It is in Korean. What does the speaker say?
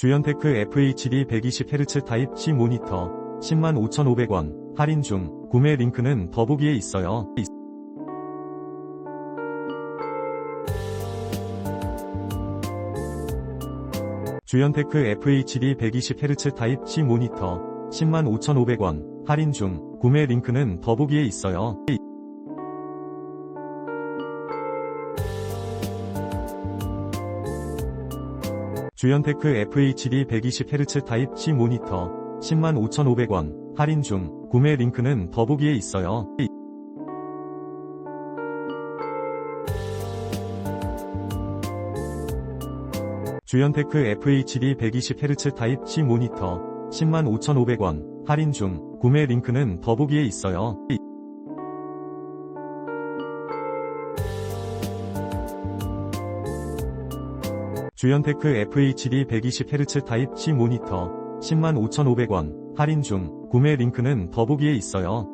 주연테크 FHD 120Hz 타입 C 모니터 105,500원 할인 중 구매 링크는 더보기에 있어요. 주연테크 FHD 120Hz 타입 C 모니터 105,500원 할인 중 구매 링크는 더보기에 있어요. 주연테크 FHD 120Hz 타입 C 모니터 105,500원 할인 중 구매 링크는 더보기에 있어요. 주연테크 FHD 120Hz 타입 C 모니터 105,500원 할인 중 구매 링크는 더보기에 있어요. 주연테크 FHD 120Hz 타입 C 모니터 105,500원 할인 중 구매 링크는 더보기에 있어요.